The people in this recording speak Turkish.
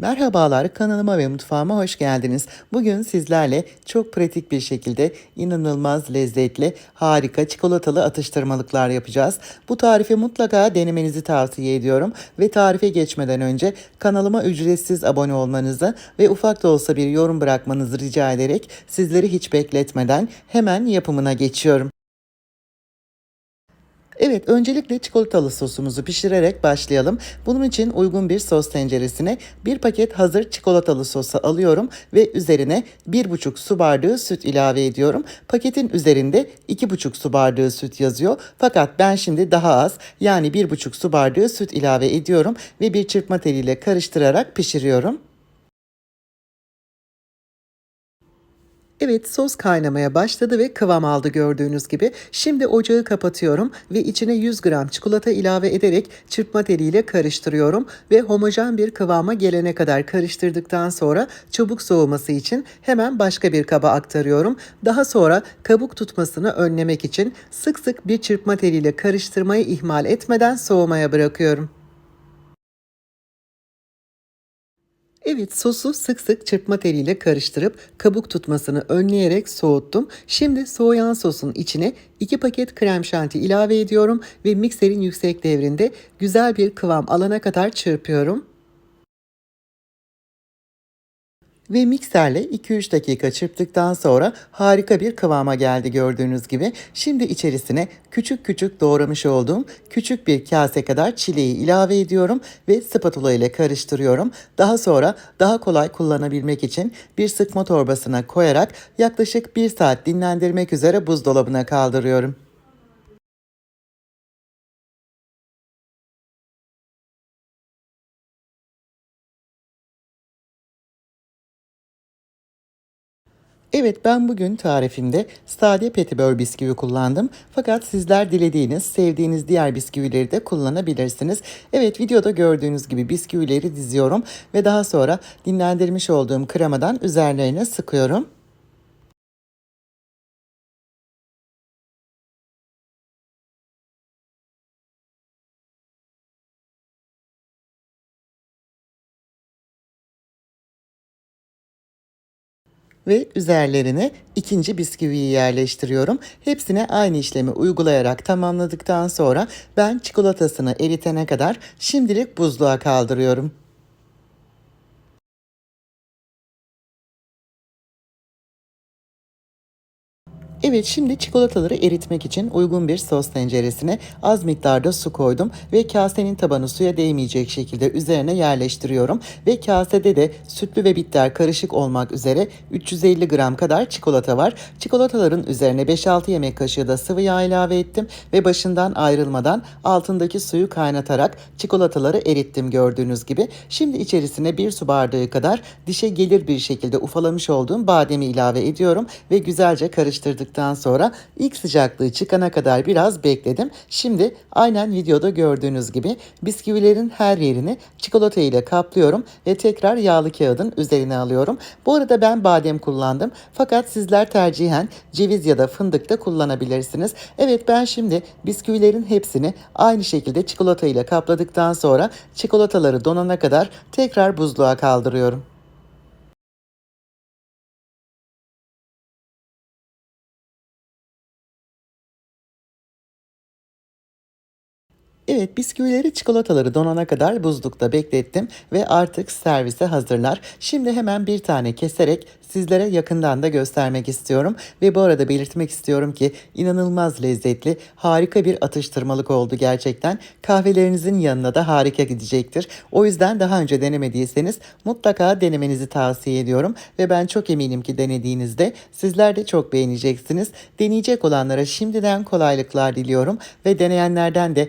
Merhabalar kanalıma ve mutfağıma hoş geldiniz. Bugün sizlerle çok pratik bir şekilde inanılmaz lezzetli, harika çikolatalı atıştırmalıklar yapacağız. Bu tarifi mutlaka denemenizi tavsiye ediyorum ve tarife geçmeden önce kanalıma ücretsiz abone olmanızı ve ufak da olsa bir yorum bırakmanızı rica ederek sizleri hiç bekletmeden hemen yapımına geçiyorum. Evet, öncelikle çikolatalı sosumuzu pişirerek başlayalım. Bunun için uygun bir sos tenceresine bir paket hazır çikolatalı sosu alıyorum ve üzerine 1,5 su bardağı süt ilave ediyorum. Paketin üzerinde 2,5 su bardağı süt yazıyor. Fakat ben şimdi daha az yani 1,5 su bardağı süt ilave ediyorum ve bir çırpma teliyle karıştırarak pişiriyorum. Evet sos kaynamaya başladı ve kıvam aldı gördüğünüz gibi. Şimdi ocağı kapatıyorum ve içine 100 gram çikolata ilave ederek çırpma teliyle karıştırıyorum ve homojen bir kıvama gelene kadar karıştırdıktan sonra çabuk soğuması için hemen başka bir kaba aktarıyorum. Daha sonra kabuk tutmasını önlemek için sık sık bir çırpma teliyle karıştırmayı ihmal etmeden soğumaya bırakıyorum. Evet sosu sık sık çırpma teliyle karıştırıp kabuk tutmasını önleyerek soğuttum. Şimdi soğuyan sosun içine 2 paket krem şanti ilave ediyorum ve mikserin yüksek devrinde güzel bir kıvam alana kadar çırpıyorum. Ve mikserle 2-3 dakika çırptıktan sonra harika bir kıvama geldi gördüğünüz gibi. Şimdi içerisine küçük küçük doğramış olduğum küçük bir kase kadar çileği ilave ediyorum ve spatula ile karıştırıyorum. Daha sonra daha kolay kullanabilmek için bir sıkma torbasına koyarak yaklaşık 1 saat dinlendirmek üzere buzdolabına kaldırıyorum. Evet ben bugün tarifimde sade petibör bisküvi kullandım. Fakat sizler dilediğiniz, sevdiğiniz diğer bisküvileri de kullanabilirsiniz. Evet videoda gördüğünüz gibi bisküvileri diziyorum ve daha sonra dinlendirmiş olduğum kremadan üzerlerine sıkıyorum. Ve üzerlerine ikinci bisküviyi yerleştiriyorum. Hepsine aynı işlemi uygulayarak tamamladıktan sonra ben çikolatasını eritene kadar şimdilik buzluğa kaldırıyorum. Evet şimdi çikolataları eritmek için uygun bir sos tenceresine az miktarda su koydum ve kasenin tabanı suya değmeyecek şekilde üzerine yerleştiriyorum ve kasede de sütlü ve bitter karışık olmak üzere 350 gram kadar çikolata var. Çikolataların üzerine 5-6 yemek kaşığı da sıvı yağ ilave ettim ve başından ayrılmadan altındaki suyu kaynatarak çikolataları erittim gördüğünüz gibi. Şimdi içerisine bir su bardağı kadar dişe gelir bir şekilde ufalamış olduğum bademi ilave ediyorum ve güzelce karıştırdık ısıttıktan sonra ilk sıcaklığı çıkana kadar biraz bekledim. Şimdi aynen videoda gördüğünüz gibi bisküvilerin her yerini çikolata ile kaplıyorum ve tekrar yağlı kağıdın üzerine alıyorum. Bu arada ben badem kullandım fakat sizler tercihen ceviz ya da fındık da kullanabilirsiniz. Evet ben şimdi bisküvilerin hepsini aynı şekilde çikolata ile kapladıktan sonra çikolataları donana kadar tekrar buzluğa kaldırıyorum. Evet bisküvileri çikolataları donana kadar buzlukta beklettim ve artık servise hazırlar. Şimdi hemen bir tane keserek sizlere yakından da göstermek istiyorum. Ve bu arada belirtmek istiyorum ki inanılmaz lezzetli, harika bir atıştırmalık oldu gerçekten. Kahvelerinizin yanına da harika gidecektir. O yüzden daha önce denemediyseniz mutlaka denemenizi tavsiye ediyorum. Ve ben çok eminim ki denediğinizde sizler de çok beğeneceksiniz. Deneyecek olanlara şimdiden kolaylıklar diliyorum. Ve deneyenlerden de